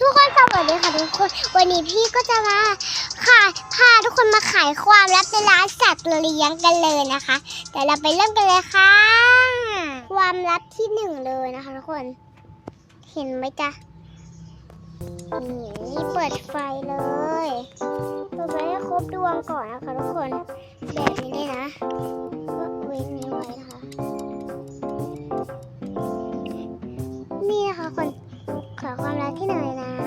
ทุกคนสวัสดีค่ะทุกคน วันนี้พี่ก็จะมาค่ะพาทุกคนมาขายความลับในร้านสัตว์เลี้ยงกันเลยนะคะเดี๋ยวเราไปเริ่มกันเลยค่ะ ความลับที่หนึ่งเลยนะคะทุกคน เห็นไหมจ๊ะนี่เปิดไฟเลยเปิดไฟให้ครบดวงก่อนนะคะทุกคน แบบนี้เลยนะก็เว้นนี้ไว้นะคะ ขอความรักที่หน่อยนะ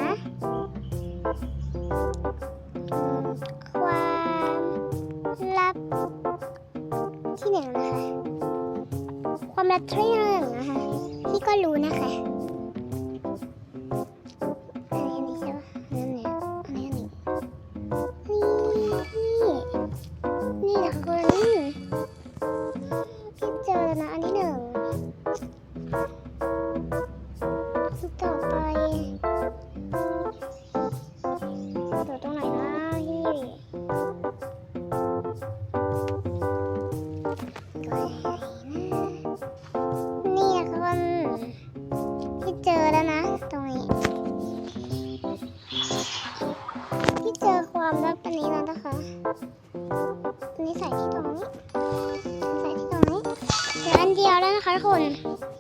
คน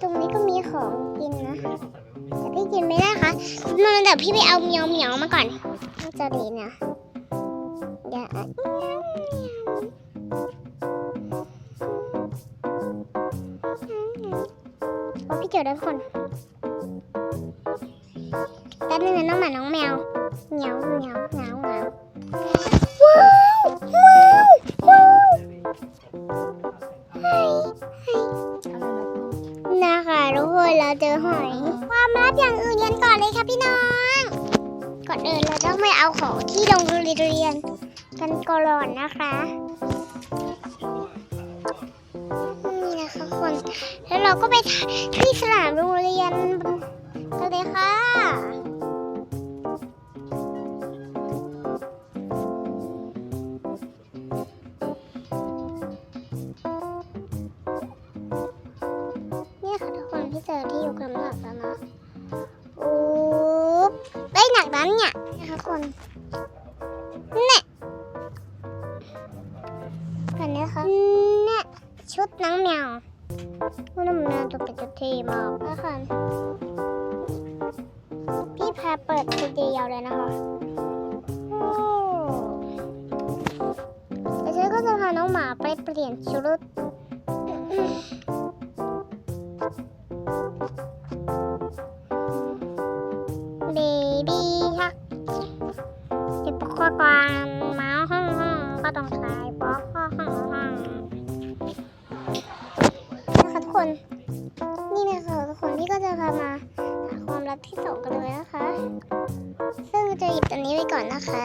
ตรงนี้ก็มีของกินนะแต่พี่กินไม่ได้คะ่ะมันเดี๋ยวพี่ไปเอาเมียวเมียวมาก่อนน่าจะดีนะอย่าโอ้พี่เจอแล้วทุกคนแป๊บนึงนะน้องหมาน้องแมว อนอื่นเราต้องไปเอาของที่โรงเรียนกันก่อนนะคะ นี่นะคะคน แล้วเราก็ไปที่สนามโรงเรียนกันเลยค่ะ เนี่ยกันนี้ค่ะเนี่ยชุดนังแมวว่าน้ำแมวตัวเป็นตัวเทมากนะคะพี่พาเปิดทีเดียวเลยนะคะโอ้แล้วฉันก็จะพาน้องหมาไปเปลี่ยนชุด กข้อกวางม้าห้องห้องก็ต้องใช้ปอกข้อห้องห้องนะคะทุกคน นี่นะคะทุกคนที่ก็จะพามาหาความลับที่สองกันเลยนะคะ ซึ่งจะหยิบตัวนี้ไว้ก่อนนะคะ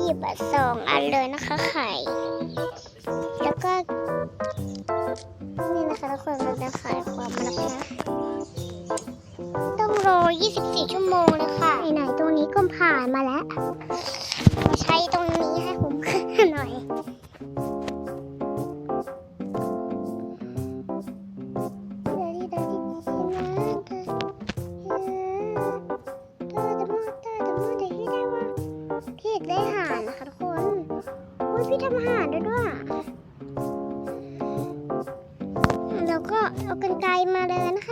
หยิบสองอันเลยนะคะไข่ แล้วก็ นี่นะคะทุกคนมันจะขายความลับนะ รอ 24 ชั่วโมงเลยค่ะ ไหนๆ ตรงนี้ก็ผ่านมาแล้ว มาใช้ตรงนี้ให้ผมขึ้นหน่อยเดี๋ยวดีเดี๋ยวดีนะเธอเออเธอจะมเธอจะมอเดี๋ยวพี่ได้ว่าพี่ได้หารนะคะทุกคนอุ้ยพี่ทำอาหารได้ด้วยแล้วก็เอากันไกรมาเลยนะคะ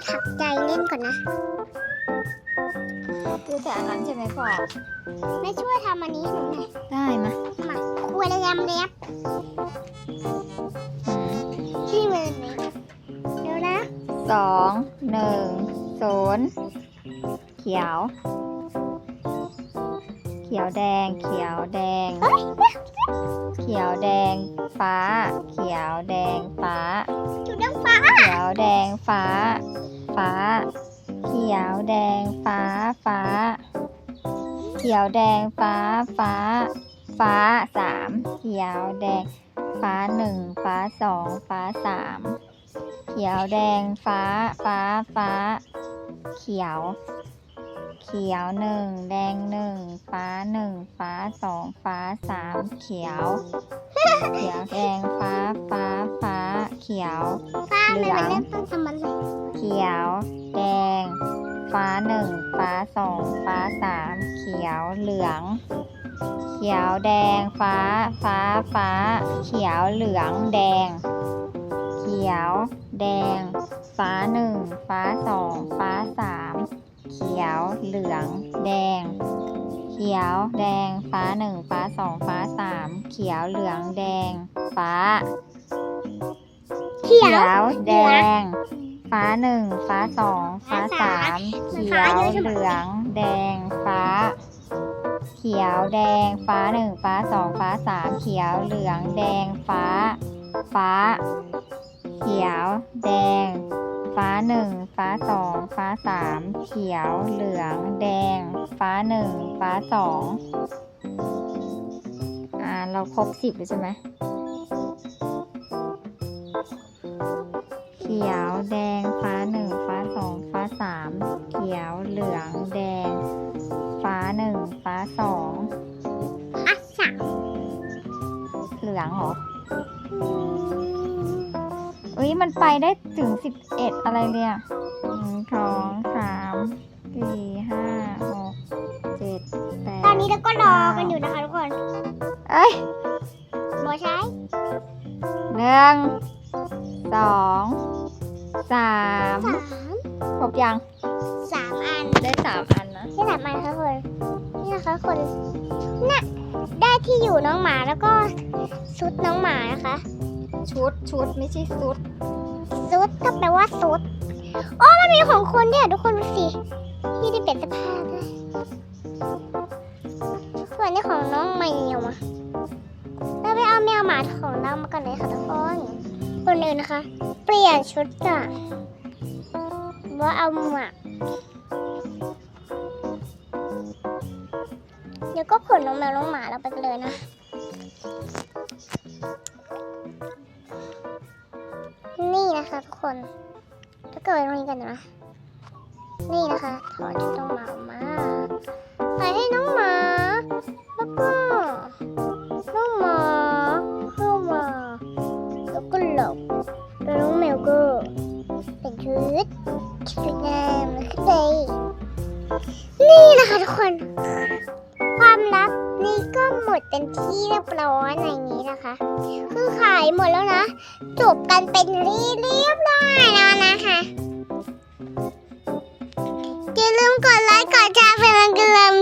กคนพี่ก็มาถักใจเล่นก่อนนะคือแต่อันนั้นใช่ไหมพ่อไม่ช่วยทำอันนี้ให้หนูหน่อยได้มะมาคุยระยำเล็บอืมที่มือไหนเดี๋ยวนะสองหนึ่งศูนย์เขียว เขียวแดง เขียวแดง เขียวแดงฟ้า เขียวแดงฟ้าจุดน้ำฟ้าเขียวแดงฟ้า ฟ้า เขียวแดงฟ้าฟ้า เขียวแดงฟ้าฟ้า ฟ้าสามเขียวแดงฟ้าหนึ่งฟ้าสองฟ้าสามเขียวแดงฟ้าฟ้าฟ้า เขียว เขียวหนึ่งแดงหนึ่งฟ้าหนึ่งฟ้าสองฟ้าสามเขียว เขียวแดงฟ้าฟ้าฟ้าเขียวฟ้าเหลืองเขียว แดง ฟ้าหนึ่งฟ้าสองฟ้าสามเขียวเหลือง เขียวแดงฟ้าฟ้าฟ้า เขียวเหลืองแดง เขียว แดง ฟ้าหนึ่งฟ้าสองฟ้าสาม เขียว เหลือง แดง เขียว แดง ฟ้าหนึ่งฟ้าสองฟ้าสามเขียว เหลือง แดง ฟ้า เขียว แดง ฟ้าหนึ่งฟ้าสองฟ้าสามเขียว เหลือง แดง ฟ้า เขียว แดง ฟ้าหนึ่งฟ้าสองฟ้าสามเขียว เหลือง แดง ฟ้า ฟ้า เขียว แดง ฟ้าหนึ่งฟ้าสองฟ้าสามเขียวเหลือง แดง ฟ้าหนึ่งฟ้าสองอ่าเราครบสิบแล้วใช่ไหมเขียวแดงฟ้าหนึ่งฟ้าสองฟ้าสามเขียวเหลือง แดง ฟ้าหนึ่งฟ้าสองอะสามเหลืองเหรอเอ้ยมันไปได้ถึงสิบเอ็ดอะไรเลยอะหนึ่งสองสามสี่ห้าหกเจ็ดแปดตอนนี้เราก็รอกันอยู่นะคะทุกคนเอ้ยโบใช้หนึ่งสองสามสามครบยังสามอันได้สามอันนะที่สามอันค่ะคนนี่นะคะคนน่ะได้ที่อยู่น้องหมาแล้วก็ชุดน้องหมานะคะ ชุดชุดไม่ใช่ชุด ซุดก็แปลว่าซุดโอ้มันมีของคนเนี่ยทุกคนดูสิที่ได้เปลี่ยนเสภาพด้วยส่วนนี้ของน้องแมวอะเราไปเอาแมวหมาของเรามากันเลยค่ะทุกคนคนอื่นนะคะ เปลี่ยนชุดก่อนว่าเอาหมาเดี๋ยวก็ขนน้องแมวน้องหมาเราไปกันเลยนะ คนถ้าเกิดตรงนี้กันนะ นี่นะคะ ถอดชุดน้องเมา อยในนี้นะคะ คือขายหมดแล้วนะ จบกันเป็นเรียบร้อยแล้วนะคะอย่าลืมกดไลค์กดแชร์เป็นกำลัง